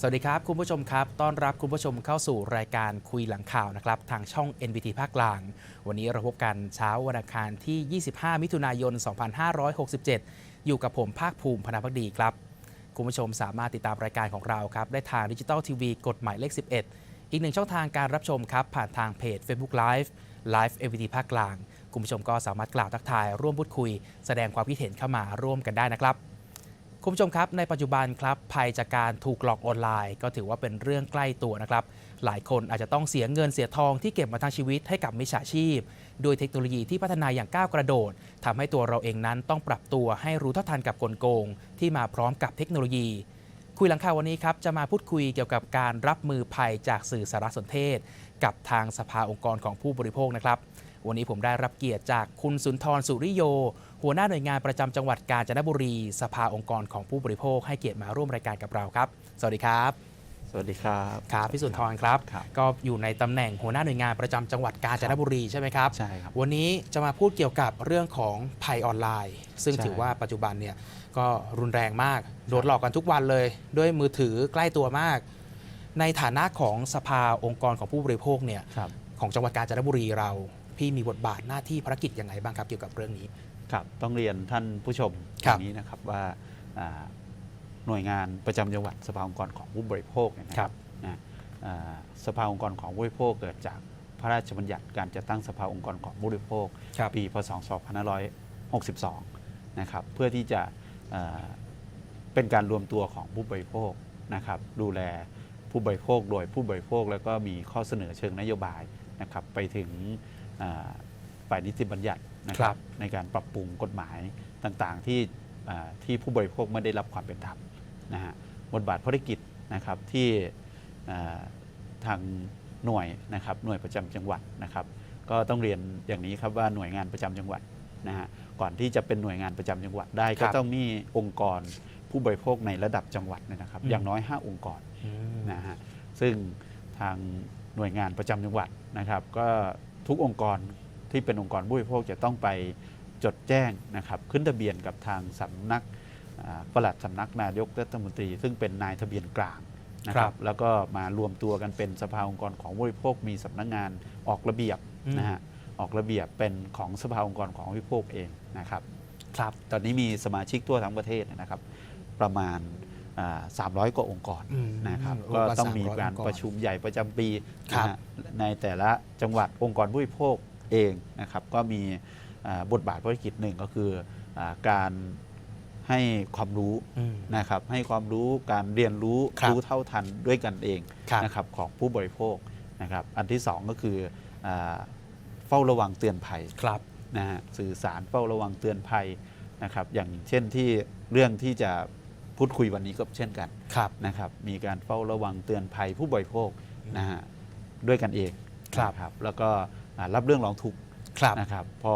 สวัสดีครับ คุณผู้ชมครับ ต้อนรับคุณผู้ชมเข้าสู่รายการคุยหลังข่าวนะครับ ทางช่อง NBT ภาคกลาง วันนี้เราพบกันเช้าวันอังคารที่ 25 มิถุนายน 2567 อยู่กับผมภาคภูมิพนาพักดีครับ คุณผู้ชมสามารถติดตามรายการของเราครับ ได้ทางดิจิตอลทีวีกฎหมายเลข 11 อีกหนึ่งช่องทางการรับชมครับ ผ่านทางเพจ Facebook Live Live NBT ภาคกลาง คุณผู้ชมก็สามารถกล่าวทักทาย ร่วมพูดคุย แสดงความคิดเห็นเข้ามาร่วมกันได้นะครับ คุณผู้ชมครับ ในปัจจุบันครับภัยจากการถูกหลอกออนไลน์ ก็ถือว่าเป็นเรื่องใกล้ตัวนะครับ หลายคนอาจจะต้องเสียเงินเสียทองที่เก็บมาทั้งชีวิตให้กับมิจฉาชีพ โดยเทคโนโลยีที่พัฒนาอย่างก้าวกระโดดทำให้ตัวเราเองนั้นต้องปรับตัวให้รู้เท่าทันกับกลโกง ที่มาพร้อมกับเทคโนโลยี คุยหลังข่าววันนี้ครับจะมาพูดคุยเกี่ยวกับการรับมือภัยจากสื่อสารสนเทศ กับทางสภาองค์กรของผู้บริโภคนะครับวันนี้ผมได้รับเกียรติจากคุณสุนทรสุริโย หัวหน้าหน่วยงานประจำจังหวัดกาญจนบุรี สภาองค์กรของผู้บริโภคให้เกียรติมาร่วมรายการกับเราครับ สวัสดีครับ สวัสดีครับครับพี่สุนทรครับครับก็อยู่ในตำแหน่งหัวหน้าหน่วยงานประจำจังหวัดกาญจนบุรีใช่ไหมครับใช่ครับ วันนี้จะมาพูดเกี่ยวกับเรื่องของภัยออนไลน์ ซึ่งใช่ถือว่าปัจจุบันเนี่ยก็รุนแรงมาก โดนหลอกกันทุกวันเลย ด้วยมือถือใกล้ตัวมาก ในฐานะของสภาองค์กรของผู้บริโภคเนี่ยครับของจังหวัดกาญจนบุรีเรา พี่มีบทบาทหน้าที่ภารกิจยังไงบ้างครับเกี่ยวกับเรื่องนี้ ครับต้องเรียนท่านผู้ชมคอรับย่างนี้นะครับว่าอ่าหน่วยงานประจำจังหวัดสภาองค์กรของผู้บริโภคเนี่ยนะครับนะอ่าสภาองค์กรของผู้บริโภคเกิดจากพระราชบัญญัติการจัดตั้งสภาองค์กรของผู้บริโภค ครับ ปีพศ 2562 นะครับ เพื่อที่จะเอ่อเป็นการรวมตัวของผู้บริโภคนะครับ ดูแลผู้บริโภคโดยผู้บริโภคแล้วก็มีข้อเสนอเชิงนโยบายนะครับ ไปถึงเอ่อฝ่ายนิติบัญญัติ นะคครัรับบในการปรับปรุงกฎหมายต่างๆ ที่เอ่อที่ผู้บริโภคไม่ได้รับความเป็นธรรมนะฮะบทบาทภารกิจนะครับที่เอ่อทางหน่วยนะครับหน่วยประจำจังหวัดนะครับ ก็ต้องเรียนอย่างนี้ครับว่าหน่วยงานประจำจังหวัดนะฮะก่อนที่จะเป็นหน่วยงานประจำจังหวัดได้ครัก็บต้องมีองค์กรผู้บริโภคในระดับจังหวัดเนยนะครับอืมอย่างน้อย 5 องค์กรอืมนะฮะซึ่งทางหน่วยงานประจำจังหวัดนะครับ ก็ทุกองค์กร ที่เป็นองค์กรผู้บริโภคจะต้องไปจดแจ้งนะครับขึ้นทะเบียนกับทางสำนักอ่าปลัดสำนักนายกรัฐมนตรี ซึ่งเป็นนายทะเบียนกลางนะคครัรับบแล้วก็มารวมตัวกันเป็นสภาองค์กรของผู้บริโภค มีสำนักงานออกระเบียบอืมนะฮะออกระเบียบเป็นของสภาองค์กรของผู้บริโภคเองนะครับครับตอนนี้มีสมาชิกทั่วทั้งประเทศนะครับ ประมาณอ่า300 กว่าองค์กรอืมนะครับองค์ก็กรต้องมี300การองค์กรประชุมใหญ่ประจำปีครับนะฮะในแต่ละจังหวัดองค์กรผู้บริโภค เองนะครับก็มีอ่าบทบาทภารกิจหนึ่งก็คืออาการให้ความรู้อืมนะครับให้ความรู้การเรียนรู้ครับรู้เท่าทันด้วยกันเองครับนะครับของผู้บริโภคนะครับอันที่สองก็คืออาเฝ้าระวังเตือนภัยครับนะฮะสื่อสารเฝ้าระวังเตือนภัยนะครับอย่างเช่นที่เรื่องที่จะพูดคุยวันนี้ก็เช่นกันครับนะครับมีการเฝ้าระวังเตือนภัยผู้บริโภคนะฮะด้วยกันเองครับนะแล้วก็อ่า รับเรื่องร้องทุกข์ครับนะครับ พอ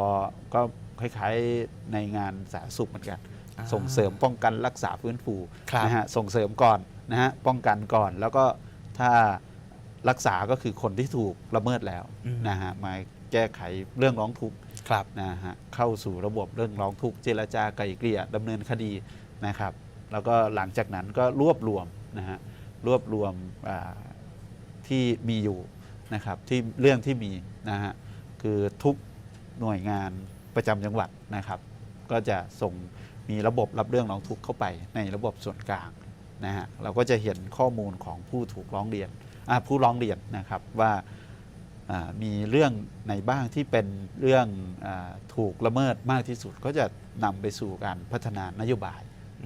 ก็คล้ายๆในงานสาธารณสุขเหมือนกันอ่าส่งเสริมป้องกันรักษาฟื้นฟูครับนะฮะส่งเสริมก่อนนะฮะป้องกันก่อน แล้วก็ถ้ารักษาก็คือคนที่ถูกละเมิดแล้วอืมนะฮะมาแก้ไขเรื่องร้องทุกข์ครับนะฮะเข้าสู่ระบบเรื่องร้องทุกข์เจรจาไกล่เกลี่ยดำเนินคดีนะครับ แล้วก็หลังจากนั้นก็รวบรวมนะฮะรวบรวมอ่าที่มีอยู่นะครับที่เรื่องที่มีนะฮะ คือทุกหน่วยงานประจำจังหวัดนะครับ ก็จะส่งมีระบบรับเรื่องร้องทุกข์เข้าไปในระบบส่วนกลางนะฮะเราก็จะเห็นข้อมูลของผู้ถูกร้องเรียนผู้ร้องเรียนนะครับว่ามีเรื่องไหนบ้างที่เป็นเรื่องอถูกละเมิดมากที่สุด ก็จะนำไปสู่การพัฒนานโยบาย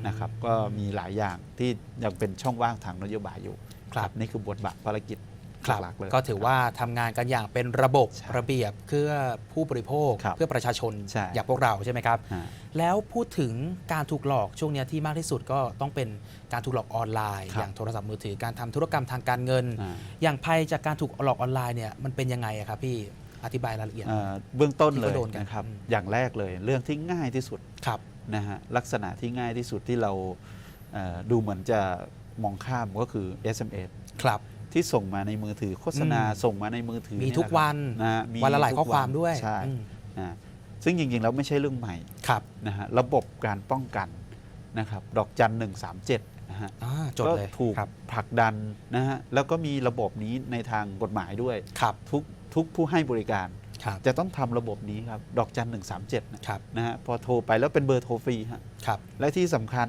นะครับ ก็มีหลายอย่างที่ยังเป็นช่องว่างทางนโยบายอยู่ ครับนี่คือบทบาทภารกิจ หลักๆเลย ก็ถือว่าทำงานกันอย่างเป็นระบบใช่ระเบียบเพื่อผู้บริโภคครับเพื่อประชาชนใช่อย่างพวกเราใช่ไหมครับอ่าแล้วพูดถึงการถูกหลอกช่วงเนี้ยที่มากที่สุดก็ต้องเป็นการถูกหลอกออนไลน์ครับอย่างโทรศัพท์มือถือการทำธุรกรรมทางการเงินอ่าอย่างภัยจากการถูกหลอกออนไลน์เนี่ยมันเป็นยังไงอะครับพี่อธิบายรายละเอียดเอ่อเบื้องต้นที่เลเขายโดนกันนะครับอืมอย่างแรกเลยเรื่องที่ง่ายที่สุดครับนะฮะลักษณะที่ง่ายที่สุดที่เราเอ่อดูเหมือนจะมองข้ามก็คือ SMS ครับ ที่ส่งมาในมือถือโฆษณาอืม ส่งมาในมือถือมีเยทุกวันนะฮะมีวันละหลายทุกข้อความด้วยใช่อืมนะซึ่งจริงๆแล้วไม่ใช่เรื่องใหม่ ครับนะฮะระบบการป้องกันนะครับดอกจันหนึ่งสามเจ็ดนะฮะอ่าจดก็เลยถูกครับผลักดันนะฮะแล้วก็มีระบบนี้ในทางกฎหมายด้วย ครับทุกทุกผู้ให้บริการ ครับจะต้องทำระบบนี้ครับดอกจันหนึ่งสามเจ็ดนะครับนะฮะพอโทรไปแล้วเป็นเบอร์โทรฟรีฮะครับและที่สำคัญ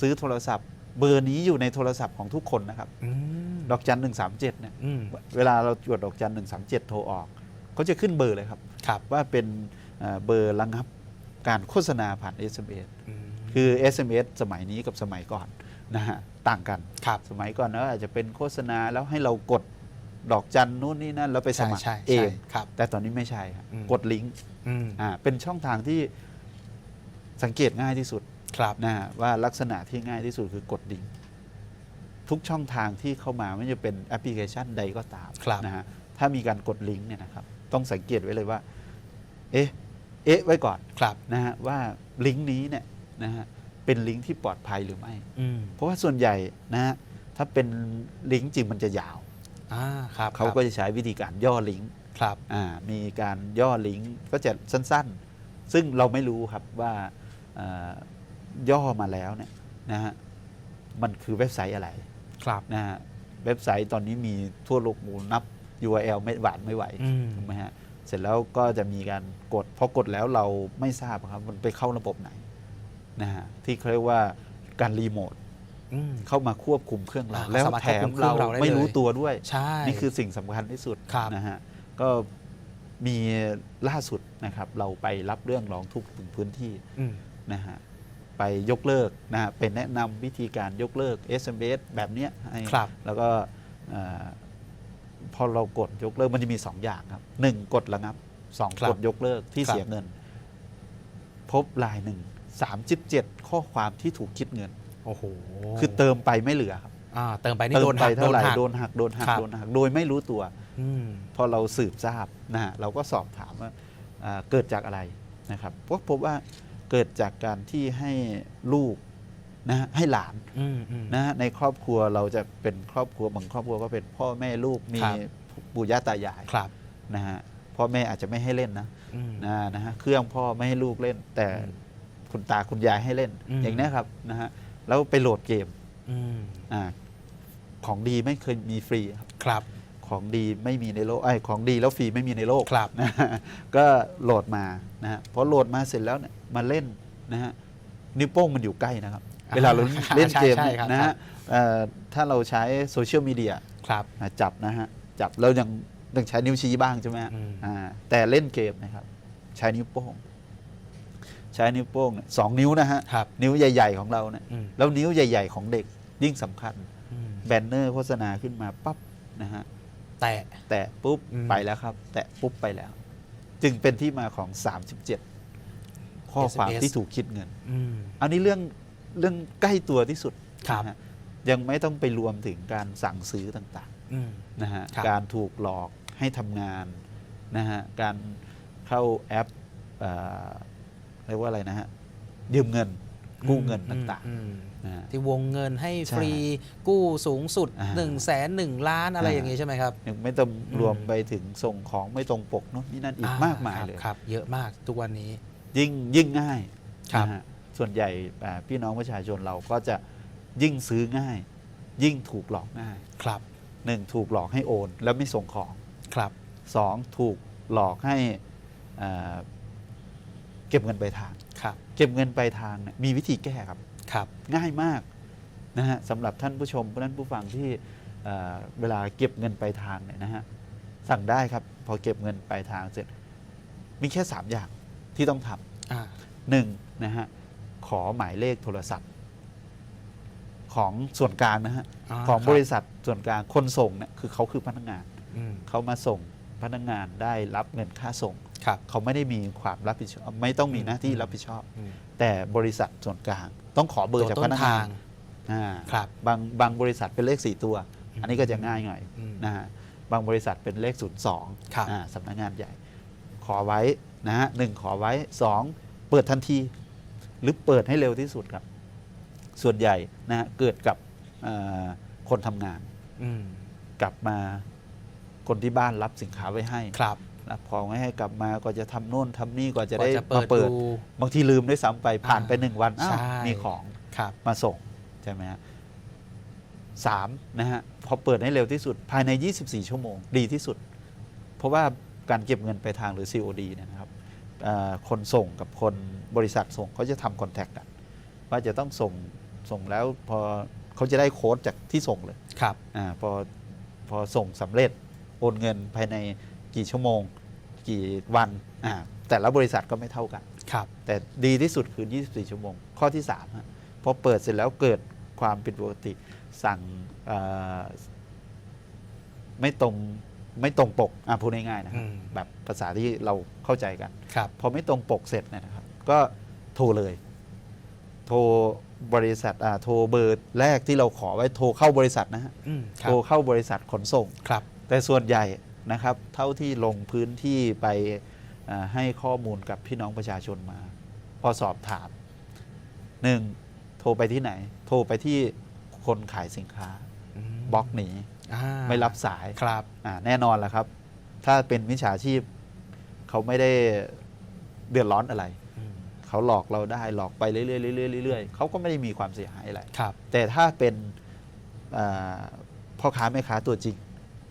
ซื้อโทรศัพท์ เบอร์นี้อยู่ในโทรศัพท์ของทุกคนนะครับอืมดอกจันหนึ่งสามเจ็ดเนี่ยอืมเวลาเราจดดอกจันหนึ่งสามเจ็ดโทรออกเขาจะขึ้นเบอร์เลยครับ ครับว่าเป็นเอ่อเบอร์ระงับการโฆษณาผ่าน SMS มคือ SMS สมัยนี้กับสมัยก่อนนะฮะต่างกัน ครับสมัยก่อนเนอะอาจจะเป็นโฆษณาแล้วให้เรากดดอกจันนู่นนี่นั่นแล้วไปสใช่มัครใช่เอใช่ง ครับ แต่ตอนนี้ไม่ใช่ครับอืม กดลิงก์อืมอ่าเป็นช่องทางที่สังเกตง่ายที่สุด ครับนะฮะว่าลักษณะที่ง่ายที่สุดคือกดลิงก์ทุกช่องทางที่เข้ามาไม่ว่าจะเป็นแอปพลิเคชันใดก็ตามครับนะฮะถ้ามีการกดลิงก์เนี่ยนะครับ ต้องสังเกตไว้เลยว่า เอ๊ะเอ๊ะไว้ก่อนครับนะฮะว่าลิงก์นี้เนี่ยนะฮะเป็นลิงก์ที่ปลอดภัยหรือไม่ อืมเพราะว่าส่วนใหญ่นะฮะถ้าเป็นลิงก์จริงมันจะยาว อ่าครับเขาก็จะใช้วิธีการย่อลิงก์ครับ อ่ามีการย่อลิงก์ก็จะสั้นๆ ซึ่งเราไม่รู้ครับว่าเอ่อ ย่อมาแล้วเนี่ยนะฮะมันคือเว็บไซต์อะไรครับนะฮะเว็บไซต์ตอนนี้มีทั่วโลกหมูนับ URL ไม่หวานไม่ไหวอืมถูกไหมฮะเสร็จแล้วก็จะมีการกดพอกดแล้วเราไม่ทราบครับมันไปเข้าระบบไหนนะฮะที่เขาเรียกว่าการรีโมทอืมเข้ามาควบคุมเครื่องเราอ่าแล้วสามารถแถควบคุมมเครื่เราองเราได้ไม่รู้เลยตัวด้วยใช่นี่คือสิ่งสำคัญที่สุดครับนะฮะก็มีล่าสุดนะครับ เราไปรับเรื่องร้องทุกข์ถึงพื้นที่อืมนะฮะ ไปยกเลิกนะฮะเป็นแนะนำวิธีการยกเลิก SMS แบบเนี้ยให้ครับแล้วก็เอ่อพอเรากดยกเลิกมันจะมี 2 อย่างครับ 1 กดระงับ2ครับกดยกเลิกที่ครับ เสียเงิน พบลายหนึ่ง37 ข้อความที่ถูกคิดเงิน โอ้โหคือเติมไปไม่เหลือครับอ่าเติมไปนี่เติโดมนไปหักเท่าไหร่หัก โดนหักโดนหักครับ โดนหักโดยไม่รู้ตัว อืม พอเราสืบทราบนะฮะเราก็สอบถามว่าอ่าเกิดจากอะไรนะครับก็พบว่า เกิดจากการที่ให้ลูกนะฮะให้หลานอืมอืมนะฮะในครอบครัวเราจะเป็นครอบครัวบางครอบครัวก็เป็นพ่อแม่ลูกมีครับปู่ย่าตายายครับนะฮะพ่อแม่อาจจะไม่ให้เล่นนะอืมนะนะฮะเครื่องพ่อไม่ให้ลูกเล่น แต่อืมคุณตาคุณยายให้เล่นอืมอย่างนี้ครับนะฮะแล้วไปโหลดเกมอืมอ่าของดีไม่เคยมีฟรีครับครับของดีไม่มีในโลกไอ้ยของดีแล้วฟรีไม่มีในโลกครับนะฮะก็โหลดมานะฮะพอโหลดมาเสร็จแล้วเนี่ย มาเล่นนะฮะนิ้วโป้งมันอยู่ใกล้นะครับอ่าเวลาเราเล่นใช่เกมใช่เนี่ยครับนะฮะเอ่อถ้าเราใช้โซเชียลมีเดียครับจับนะฮะจับเรายังต้องใช้นิ้วชี้บ้างใช่ไหมฮะอืม อ่าแต่เล่นเกมนะครับ ใช้นิ้วโป้ง ใช้นิ้วโป้งเนี่ยสองนิ้วนะฮะครับนิ้วใหญ่ ๆ ของเราเนี่ยอืมแล้วนิ้วใหญ่ ๆ ของเด็กยิ่งสำคัญ อืมแบนเนอร์โฆษณาขึ้นมาปั๊บนะฮะ แต่ แตะปุ๊บอืม ไปแล้วครับ แตะปุ๊บไปแล้ว จึงเป็นที่มาของ 37 ข้อความ SMS ที่ถูกคิดเงิน อืม อันนี้เรื่องเรื่องใกล้ตัวที่สุดครับ นะฮะยังไม่ต้องไปรวมถึงการสั่งซื้อต่างอืม ๆนะฮะครับ การถูกหลอกให้ทำงานนะฮะการเข้าแอปเอ่อเรียกว่าอะไรนะฮะยืมเงินกู้เงินต่างอืมๆนะฮะ ที่วงเงินให้ใช่ฟรีกู้สูงสุดอ่า1นึ่งแสนหนึ่งล้านอะไรอ่า อย่างงี้ใช่ไหมครับ ยังไม่ต้องอืมรวมไปถึงส่งของไม่ตรงปกเนอะนี่นั่นอีกมากมายครับเลย ครับ เยอะมากทุกวันนี้ ยิ่งยิ่งง่ายครับ นะฮะส่วนใหญ่อ่าพี่น้องประชาชนเราก็จะยิ่งซื้อง่าย ยิ่งถูกหลอกง่ายครับหนึ่งถูกหลอกให้โอน แล้วไม่ส่งของครับสองถูกหลอกให้อ่าเก็บเงินปลายทาง ครับเก็บเงินปลายทางเนี่ยมีวิธีแก้ครับ ครับ ง่ายมากนะฮะสำหรับท่านผู้ชมท่านผู้ฟังที่เอ่อเวลาเก็บเงินปลายทางเนี่ยนะฮะสั่งได้ครับ พอเก็บเงินปลายทางเสร็จ มีแค่ 3 อย่าง ที่ต้องทอ่าำหนึ่งนะฮะขอหมายเลขโทรศัพท์ ของส่วนกลางนะฮะาของคบริษัทส่วนกลางคนส่งเนี่ยคือเขาคือพนักงาน อืมเขามาส่งพนักงานได้รับเงินค่าส่ง ครับ เขาไม่ได้มีความรับผิดชอบ ไม่ต้องมีหน้าที่อืมรับผิดชอบ อืมแต่บริษัทส่วนกลาง ต้องขอเบอร์ตัวจากต้พนนักทางานอ่าครับ บางบางบริษัทเป็นเลข 4 ตัวอืมอันนี้ก็จะง่ายหน่อยอืมนะฮะบางบริษัทเป็นเลข 02 ครับ อ่าสำนักงานใหญ่ข อไว้นะฮะหนึ่งขอไว้ 2 เปิดทันที หรือเปิดให้เร็วที่สุดครับ ส่วนใหญ่นะฮะเกิดกับเอ่อคนทำงานอืมกลับมาคนที่บ้านรับสินค้าไว้ให้ครับรับของไว้ให้กลับมาก็จะทำโน่นทำนี่กว่าจะกว่าได้จะเปิมาดเปิดดูบางทีลืมด้วยซ้ำไปผ่านไปอ่าหนึ่งวันอ้าวใช่มีของครับมาส่งใช่ไหมฮะ3นะฮะพอเปิดให้เร็วที่สุดภายใน 24 ชั่วโมง ดีที่สุด เพราะว่า การเก็บเงินไปลายทางหรือ COD เนี่ยนะครับเอ่อคนส่งกับคนบริษัทส่งเขาจะทำคอนแทคกันว่าจะต้องส่งส่งแล้วพอเขาจะได้โค้ดจากที่ส่งเลยครับอาพอพอส่งสำเร็จโอนเงินภายในกี่ชั่วโมง กี่วันอ่าแต่ละบริษัทก็ไม่เท่ากันครับแต่ดีที่สุดคือ 24 ชั่วโมง ข้อที่3ฮะพอเปิดเสร็จแล้วเกิดความผิดปกติสั่งเอ่อไม่ตรง ไม่ตรงปกอะพูดง่ายๆนะครับอืมแบบภาษาที่เราเข้าใจกัน ครับพอไม่ตรงปกเสร็จเนยนะครับ ก็โทรเลย โทรบริษัทอ่าโทรเบอร์แรกที่เราขอไว้โทรเข้าบริษัทนะฮะอืมคโทรัรบเข้าบริษัทขนส่ง ครับ แต่ส่วนใหญ่นะครับ เท่าที่ลงพื้นที่ไปอ่าให้ข้อมูลกับพี่น้องประชาชนมา พอสอบถามหนึ่งโทรไปที่ไหน โทรไปที่คนขายสินค้าอืมบล็อกหนีอ่า ไม่รับสายครับอ่าแน่นอนแหละครับ ถ้าเป็นมิจฉาชีพ เขาไม่ได้เดือดร้อนอะไรอืมเขาหลอกเราได้หลอกไปเรื่อยๆเรื่อยๆเรื่อยๆเขาก็ไม่ได้มีความเสียหายอะไรครับแต่ถ้าเป็นอ่าพ่อค้าแม่ค้าตัวจริง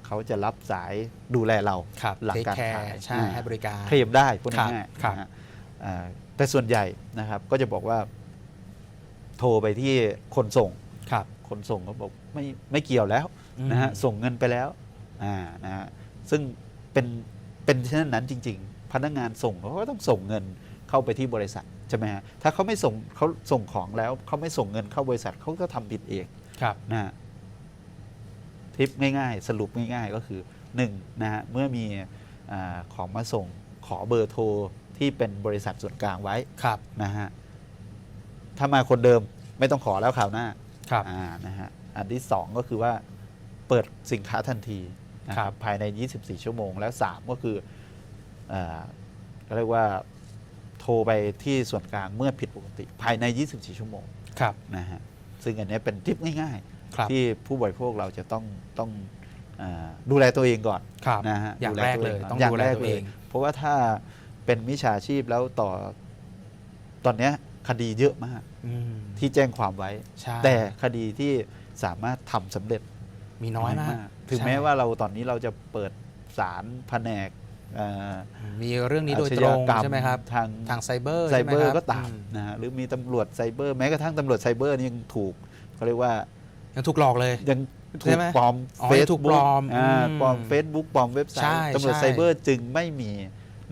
เขาจะรับสายดูแลเราครับหลังการ Take care ขายใช่อ่าให้บริการเคลมได้พูดครับง่ายครับๆนะฮะอ่าแต่ส่วนใหญ่นะครับ ก็จะบอกว่า โทรไปที่คนส่งครับคนส่งก็บอกไม่ไม่เกี่ยวแล้ว นะฮะอืมส่งเงินไปแล้วอ่านะฮะซึ่งเป็นเป็นเช่นนั้นจริง ๆ พนักงานส่งเขาก็ต้องส่งเงินเข้าไปที่บริษัทใช่ไหมฮะถ้าเขาไม่ส่งเขาส่งของแล้วเขาไม่ส่งเงินเข้าบริษัทเขาก็ทำผิดเองครับนะฮะทิปง่ายๆ สรุปง่ายๆก็คือ1นะฮะเมื่อมีอาของมาส่งขอเบอร์โทรที่เป็นบริษัทส่วนกลางไว้ครับนะฮะถ้ามาคนเดิมไม่ต้องขอแล้วข่าวหน้าครับอ่านะฮะอันที่ 2 ก็คือว่า เปิดสินค้าทันทีนะคครัรับบภายใน 24 ชั่วโมง แล้ว 3 ก็คืออาก็เรียกว่าโทรไปที่ส่วนกลางเมื่อผิดปกติ ภายใน 24 ชั่วโมงครับนะฮะซึ่งอันเนี้ยเป็นทิปง่ายครับๆที่ผู้บริโภคเราจะต้องต้องอาดูแลตัวเองก่อนครับนะฮะอย่างดูแรกตัวเลยนต้องย่างดูแลแรกตัวเลเอยงเพราะว่าถ้าเป็นมิจฉาชีพแล้วต่อตอนเนี้ยคดีเยอะมากอืมที่แจ้งความไว้ใช่แต่คดีที่สามารถทำสำเร็จ มีน้อยมากถึงใช่แม้ว่าเราตอนนี้เราจะเปิดศาลแผนกเอ่อมีเรื่องนี้โดยอาชตรญางกรรมใช่ไหมครับทางทางไซเบอร์ไซใช่ไหมเบอคร์รับก็ตามอืมนะฮะหรือมีตำรวจไซเบอร์แม้กระทั่งตำรวจไซเบอร์นี่ยังถูกเขาเรียกว่ายังถูกหลอกเลยยังถูใช่กไหมปลอมอ๋อเฟยัซงถูกบุ๊ปลกอมอ่าอืมปลอมเฟซบุ๊กปลอมเว็บไซใช่ต์ตำรวจใช่ไซเบอร์จึงไม่มี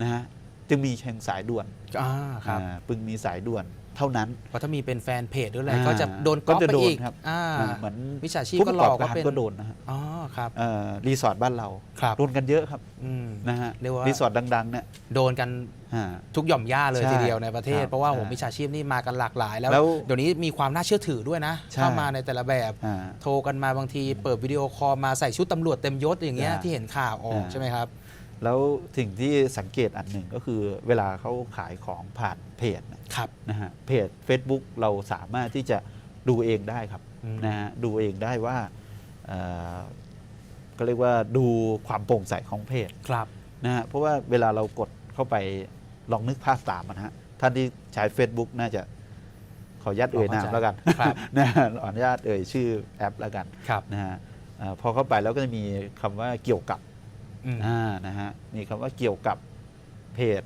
นะฮะจึงมีเชิงสายด่วนอ่าครับอ่าพึงมีสายด่วน เท่านั้น เพราะถ้ามีเป็นแฟนเพจด้วยอะไรอ่าก็จะโดนก๊อปก็จะไปโดนอีกครับอ่าอ่าเหมือนวิชาชีพผู้ปก็ระหลกออบกกาว่ารเป็นก็โดนนะฮะอ๋อครับเอ่อรีสอร์ทบ้านเราครับโดนกันเยอะครับอืมนะฮะเรียกว่ารีสอร์ทดังๆเนี่ยโดนกันอ่าทุกหย่อมย่าเลยใช่ทีเดียวในประเทศครับเพราะว่าโหอ่ามิจฉาชีพนี่มากันหลากหลายแล้วแล้วเดี๋ยวนี้มีความน่าเชื่อถือด้วยนะใช่เข้ามาในแต่ละแบบอ่าโทรกันมาบางที เปิดวิดีโอคอลมาใส่ชุดตำรวจเต็มยศอย่างเงี้ยอ่าที่เห็นข่าวออกอ่าใช่ไหมครับ แล้วสิ่งที่สังเกตอันหนึ่งก็คือเวลาเขาขายของผ่านเพจนะครับนะฮะเพจ Facebook เราสามารถที่จะดูเองได้ครับอืมนะฮะดูเองได้ว่าเอ่อก็เรียกว่าดูความโปร่งใสของเพจครับนะฮะเพราะว่าเวลาเรากดเข้าไปลองนึกภาพตามนะฮะท่านที่ใช้ Facebook น่าจะขออนุญาตเอ่ยนามแล้วกันครับนะฮะขออนุญาตเอ่ยชื่อแอปแล้วกันครับนะฮะเอ่อพอเข้าไปแล้วก็จะมีคำว่าเกี่ยวกับ อืม อ่านะฮะมีคำว่าเกี่ยวกับเพจ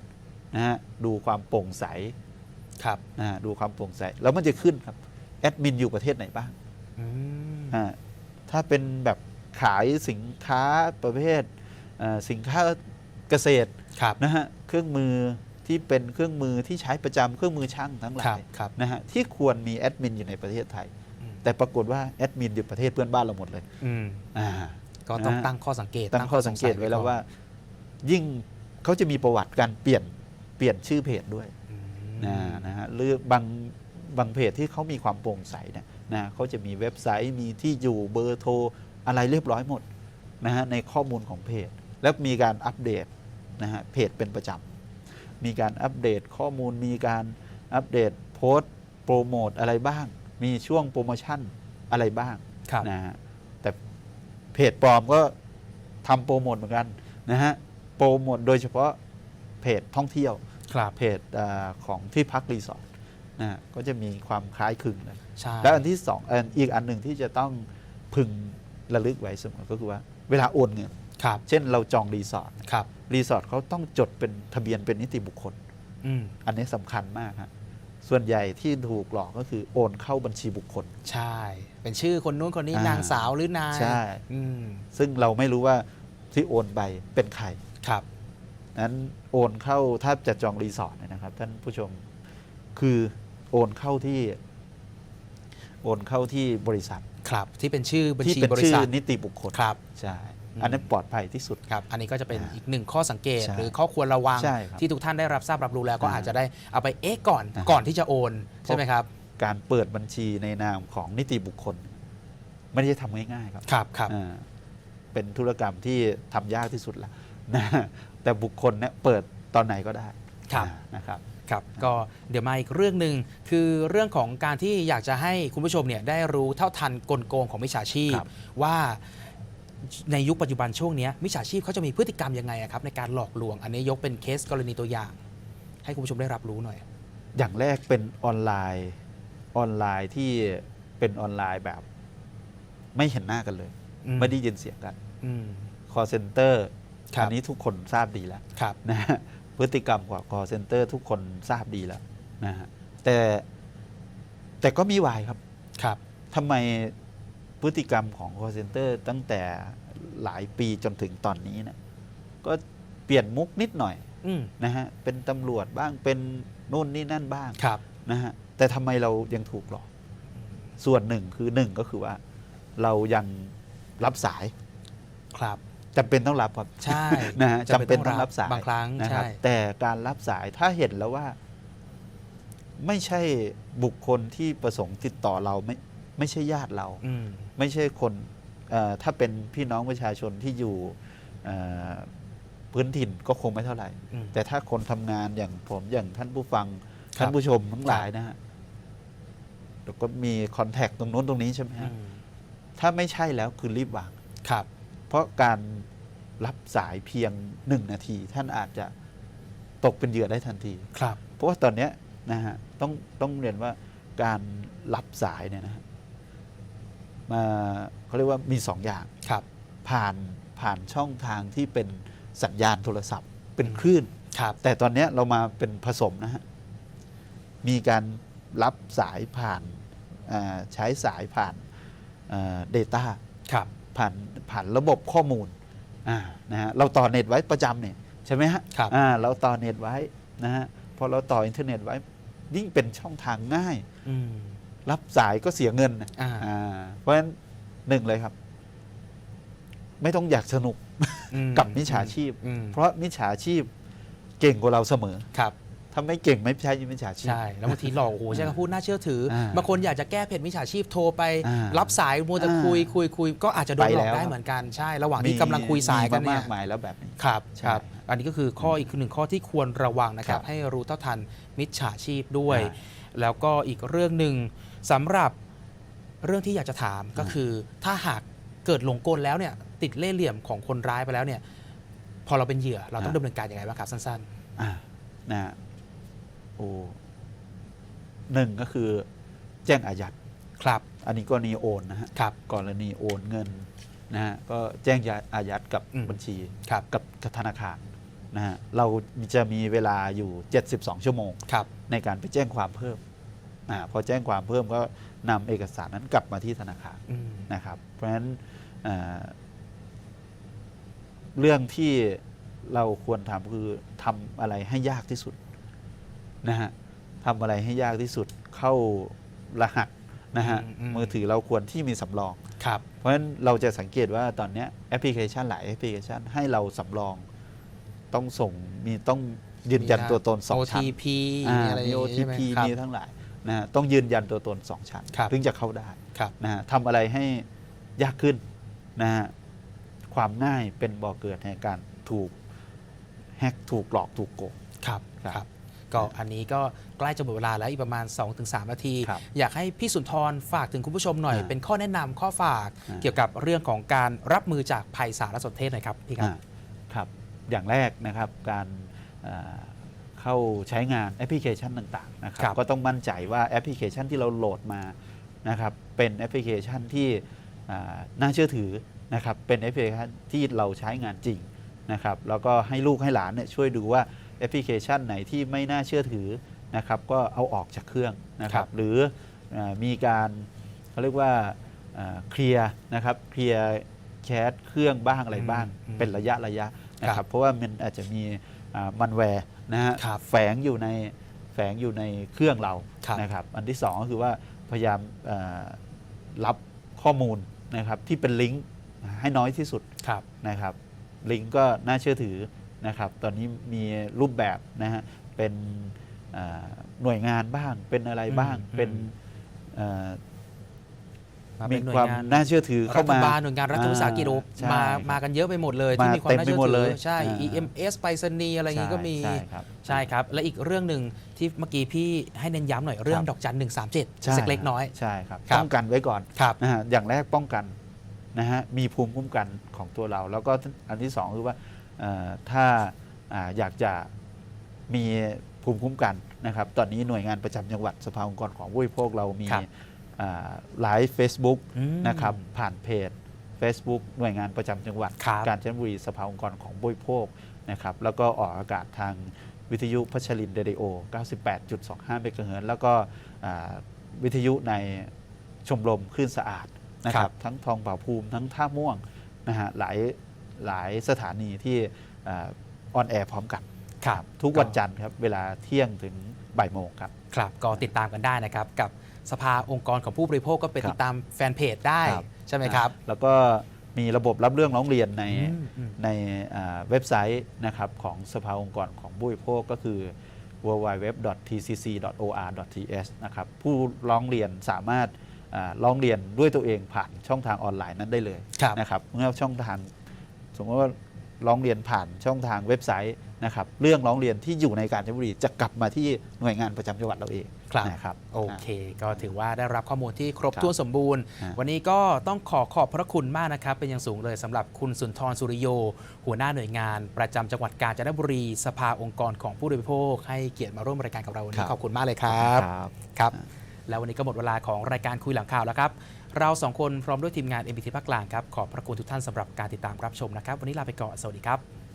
นะฮะดูความโปร่งใสครับนะฮะดูความโปร่งใส แล้วมันจะขึ้นครับแอดมินอยู่ประเทศไหนบ้างอืมอ่าถ้าเป็นแบบขายสินค้าประเภทเอ่อสินค้าเกษตรครับนะฮะเครื่องมือที่เป็นเครื่องมือที่ใช้ประจำเครื่องมือช่างทั้งหครัลาบยครับนะฮะที่ควรมีแอดมินอยู่ในประเทศไทย อืมแต่ปรากฏว่าแอดมินอยู่ประเทศเพื่อนบ้านเราหมดเลยอืมอ่า ก็ต้องนะฮะตั้งข้อสังเกตตั้งข้อสังเกตไว้แล้วว่า ยิ่งเขาจะมีประวัติการเปลี่ยนเปลี่ยนชื่อเพจด้วยอืมนะนะฮะหรือบางบางเพจที่เขามีความโปร่งใสเนี่ยนะเขาจะมีเว็บไซต์มีที่อยู่เบอร์โทรอะไรเรียบร้อยหมดนะฮะในข้อมูลของเพจ แล้วมีการอัปเดตนะฮะเพจเป็นประจำมีการอัปเดตข้อมูลมีการอัปเดตโพสต์โปรโมทอะไรบ้าง มีช่วงโปรโมชั่นอะไรบ้างครับนะฮะแต่เพ จปลอมก็ทำโปรโมทเหมือนกันนะฮะโปรโมทโดยเฉพาะเพจท่องเที่ยวครับเพจอาของที่พักรีสอร์ทนะฮะก็จะมีความคล้ายคลึงเลยใช่แล้วอันที่สองอันอีกอันหนึ่งที่จะต้องพึงระลึกไว้เสมอก็คือว่าเวลาโอนเงินครับเช่นเราจองรีสอร์ทครับรีสอร์ทเขาต้องจดเป็นทะเบียนเป็นนิติบุคคลอืมอันนี้สำคัญมากฮะ ส่วนใหญ่ที่ถูกหลอกก็คือโอนเข้าบัญชีบุคคล ใช่ เป็นชื่อคนนู้นคนนี้อ่าน นางสาวหรือนายใช่ อืมซึ่งเราไม่รู้ว่าที่โอนไปเป็นใคร ครับ นั้นโอนเข้าถ้าจะจองรีสอร์ทเนี่ยนะครับ ท่านผู้ชมคือโอนเข้าที่ โอนเข้าที่บริษัทครับที่เป็นชื่อบัญที่ชีเป็นบริชื่อษัทนิติบุคคลครับ ใช่ อืมอันนั้นปลอดภัยที่สุด ครับ อันนี้ก็จะเป็นอ่าอีกหนึ่งข้อสังเกตใช่หรือข้อควรระวัง ใช่ครับที่ทุกท่านได้รับทราบรับรู้แล้วก็อ่าอาจจะได้เอาไปเอ๊ะก่อนอ่า ก่อนที่จะโอน ใช่ไหมครับ การเปิดบัญชีในนามของนิติบุคคล ไม่ได้ทำง่ายๆครับ ครับครับ อ่าเป็นธุรกรรมที่ทำยากที่สุดละนะแต่บุคคลเนี่ยเปิดตอนไหนก็ได้ครับ อ่านะครับ ครับก็เดี๋ยวมาอีกเรื่องหนึ่งคือเรื่องของการที่อยากจะให้คุณผู้ชมเนี่ยได้รู้เท่าทันกลโกงของมิจฉาชีพ ครับว่า ในยุคปัจจุบันช่วงเนี้ยมิจฉาชีพเขาจะมีพฤติกรรมยังไงอะครับในการหลอกลวง อันนี้ยกเป็นเคสกรณีตัวอย่าง ให้คุณผู้ชมได้รับรู้หน่อย อย่างแรกเป็นออนไลน์ออนไลน์ที่เป็นออนไลน์แบบ ไม่เห็นหน้ากันเลยอืมไม่ได้ยินเสียงกันอืม call center ครับอันี้ทุกคนทราบดีแล้วครับนะฮะพฤติกรรมของ call center ทุกคนทราบดีแล้วนะฮะแต่แต่ก็มีวายครับครับทำไม พฤติกรรมของ call center ตั้งแต่หลายปีจนถึงตอนนี้เนี่ยก็เปลี่ยนมุกนิดหน่อยอืมนะฮะเป็นตำรวจบ้างเป็นนู่นนี่นั่นบ้างครับ นะฮะแต่ทำไมเรายังถูกหลอก ส่วนหนึ่งคือหนึ่งก็คือว่า เรายังรับสายครับ จำเป็นต้องรับครับ ใช่ นะฮะจำจำเป็นต้องรับสายบางครั้งนะครับใช่แต่การรับสายถ้าเห็นแล้วว่า ไม่ใช่บุคคลที่ประสงค์ติดต่อเราไม่ ไม่ใช่ญาติเรา อืม ไม่ใช่คนเอ่อถ้าเป็นพี่น้องประชาชนที่อยู่เอ่อพื้นถิ่นก็คงไม่เท่าไหร่ อืมแต่ถ้าคนทำงานอย่างผมอย่างท่านผู้ฟัง ครับ ท่านผู้ชมทั้งหลายนะฮะเดี๋ยวก็มีคอนแทคตรงโน้นตรงนี้ใช่ไหมอืฮะมถ้าไม่ใช่แล้วคือรีบวาง ครับ เพราะการรับสายเพียงหนึ่งนาที ท่านอาจจะตกเป็นเหยื่อได้ทันที ครับ เพราะว่าตอนเนี้ยนะฮะต้องต้องเรียนว่าการรับสายเนี่ยนะฮะ มาเขาเรียกว่ามีสองอย่างครับ ผ่านผ่านช่องทางที่เป็นสัญญาณโทรศัพท์ เป็นคลื่นครับ แต่ตอนเนี้ยเรามาเป็นผสมนะฮะมีการรับสายผ่านอ่าใช้สายผ่านเดต้าครับผ่านผ่านระบบข้อมูลอ่านะฮะเราต่อเน็ตไว้ประจำเนี่ยใช่ไหมฮะครับอ่าเราต่อเน็ตไว้นะฮะพอเราต่ออินเทอร์เน็ตไว้ยิ่งเป็นช่องทางง่ายอืม รับสายก็เสียเงินนะอ่า อ่าเพราะฉะนั้นหนึ่งเลยครับ ไม่ต้องอยากสนุกอืมกับมิจฉาชีพ อืมเพราะมิจฉาชีพเก่งกว่าเราเสมอครับ ถ้าไม่เก่งไม่ใช่มิจฉาชีพ ใช่ แล้วบางทีหลอก โอ้โห ใช่คำพูดน่าเชื่อถืออาบางคนอยากจะแก้เพจมิจฉาชีพโทรไป อ่ารับสายมัวแต่อ่าคุย คุยคุยก็อาจจะโดนไปหลแล้อกวได้ครับเหมือนกัน ใช่ ระหว่างที่กำลังคุยสายกันมีเนี่มายมากมายแล้วแบบนี้ ครับใช่ครับ อันนี้ก็คือข้ออีกหนึ่งข้อที่ควรระวังนะครับ ครับให้รู้เท่าทันมิจฉาชีพด้วยอ่แล้วก็อีกเรื่องหนึ่ง สำหรับเรื่องที่อยากจะถามก็อ่าคือ ถ้าหากเกิดหลงกลแล้วเนี่ย ติดเล่ห์เหลี่ยมของคนร้ายไปแล้วเนี่ย พอเราเป็นเหยื่อเราต้องดำเนินการยังไงบ้างครับสั้นอ่านะฮะโอ้หนึ่งก็คือแจ้งอายัด ๆ ครับอันนี้กรณีโอนนะฮะครับ กรณีโอนเงินนะฮะก็แจ้งอายัดกับอืม บัญชีครับกับกับธนาคารนะฮะเราจะมีเวลาอยู่ 72 ชั่วโมง ครับในการไปแจ้งความเพิ่มอา พอแจ้งความเพิ่มก็นำเอกสารนั้นกลับมาที่ธนาคารอืมนะครับ เพราะฉะนั้นเอ่อเรื่องที่เราควรทำคือทำอะไรให้ยากที่สุดนะฮะทำอะไรให้ยากที่สุดเข้ารหัสนะฮะอืมอืมมือถือเราควรที่มีสำรองครับเพราะฉะนั้นเราจะสังเกตว่าตอนเนี้ยแอปพลิเคชันหลายแอปพลิเคชันให้เราสำรอง ต้องส่งมีต้องยืนยันตัวตนสองชั้น OTP อ่าอะไรอมีย่างงี้ใช่ไหม OTP ครับมีทั้งหลาย นะฮะต้องยืนยันตัวตนสองชั้นครับ ถึงจะเข้าได้ครับนะฮะทำอะไรให้ยากขึ้นนะฮะความง่ายเป็นบ่อเกิดแห่งการถูกแฮกถูกหลอกถูกโกง ครับครับครับก็อันนี้ก็ใกล้จะหมดเวลาแล้วอีกประมาณ 2-3 นาที ครับอยากให้พี่สุนทรฝากถึงคุณผู้ชมหน่อย อ่าเป็นข้อแนะนำข้อฝากอ่า เกี่ยวกับเรื่องของการรับมือจากภัยสารสนเทศหน่อยครับพี่ครับ อ่าครับ อย่างแรกนะครับการเอ่อ เข้าใช้งานแอปพลิเคชันต่างๆนะครับครับก็ต้องมั่นใจว่าแอปพลิเคชันที่เราโหลดมานะครับเป็นแอปพลิเคชันที่อ่าน่าเชื่อถือนะครับเป็นแอปพลิเคชันที่เราใช้งานจริงนะครับแล้วก็ให้ลูกให้หลานเนี่ยช่วยดูว่าแอปพลิเคชันไหนที่ไม่น่าเชื่อถือนะครับก็เอาออกจากเครื่องนะคครัรับบหรืออามีการเขาเรียกว่าอ่าเคลียร์นะครับเคลียร์แคสเครื่องบ้างอะไรบ้างอืมเป็นระยะระยะนะคครัรับบเพราะว่ามันอาจจะมีมันแวร์ นะฮะครับแฝงอยู่ในแฝงอยู่ในเครื่องเราครับ นะครับ อันที่สองก็คือว่าพยายามเอ่อรับข้อมูลนะครับที่เป็นลิงก์ให้น้อยที่สุด ครับ นะครับลิงก์ก็น่าเชื่อถือนะครับตอนนี้มีรูปแบบนะฮะเป็นเอ่อหน่วยงานบ้างเป็นอะไรบ้างอืมเป็นอืมเอ่อ มามีเป็นหน่วความยงานน่าเชื่อถือรัเข้าฐมาบาลหน่วยงานรัฐวิสาหกิจโอ้ใช่มาครับมากันเยอะไปหมดเลยที่มามีความน่าเต็มไปเชื่อหมดถืเลอยใช่อ่า EMS ไปรษณีย์อะไรอย่างงี้ก็มี ใช่ครับ ใช่ครับ และอีกเรื่องหนึ่งที่เมื่อกี้พี่ให้เน้นย้ำหน่อยเรื่องครับ ดอกจันหนึ่งสามเจ็ดใช่สักเล็กน้อย ใช่ครับครับ ป้องกันไว้ก่อนครับ นะฮะอย่างแรกป้องกันนะฮะมีภูมิคุ้มกันของตัวเรา แล้วก็อันที่สองคือว่าเอ่อถ้าอ่าอยากจะมีภูมิคุ้มกันนะครับ ตอนนี้หน่วยงานประจำจังหวัดสภาองค์กรของผู้บริโภคเรามีครับอ่า ไลฟ์ Facebook อืมนะครับผ่านเพจ Facebook หน่วยงานประจำจังหวัดครับกาญจนบุรีสภาองค์กรของผู้บริโภคนะครับแล้วก็ออกอากาศทางวิทยุพัชรินเรดิโอ 98.25เมกะเฮิรตซ์แล้วก็อ่าวิทยุในชมรมคลื่นสะอาดนะคครัรับบทั้งทองผาภูมิทั้งท่าม่วงนะฮะหลายหลายสถานีที่ออนแอร์พร้อมกันครับทุกวันจันทร์ครับเวลาเที่ยงถึงบ่ายโมงครับครับก็ติดตามกันได้นะครับกับ สภาองค์กรของผู้บริโภคก็ไปครับติดตามแฟนเพจได้ครับ ใช่ไหมครับแล้วก็มีระบบรับเรื่องร้องเรียนในอืมอืม ในอ่าเว็บไซต์นะครับของสภาองค์กรของผู้บริโภคก็คือ www.tcc.or.th นะครับผู้ร้องเรียนสามารถอ่าร้องเรียนด้วยตัวเองผ่านช่องทางออนไลน์นั้นได้เลยครับ นะครับเมื่อช่องทางสมมติว่า ร้องเรียนผ่านช่องทางเว็บไซต์นะครับเรื่องร้องเรียนที่อยู่ในการจันทบุรีจะกลับมาที่หน่วยงานประจำจังหวัดเราเองครับนะครับโอเค ก็ถือว่าได้รับข้อมูลที่ครบครับถ้วนสมบูรณ์ฮะวันนี้ก็ต้องขอขอบพระคุณมากนะครับ เป็นอย่างสูงเลยสำหรับคุณสุนทรสุริโย หัวหน้าหน่วยงานประจำจังหวัดกาญจนบุรี สภาองค์กรของผู้บริโภคให้เกียรติมาร่วมรายการกับเราวันนี้ขอบคุณมากเลยครับครับครับ แล้ววันนี้ก็หมดเวลาของรายการคุยหลังข่าวแล้วครับ เราสองคนพร้อมด้วยทีมงาน MBT ภาคกลางครับ ขอบพระคุณทุกท่านสำหรับการติดตามรับชมนะครับ วันนี้ลาไปก่อน สวัสดีครับ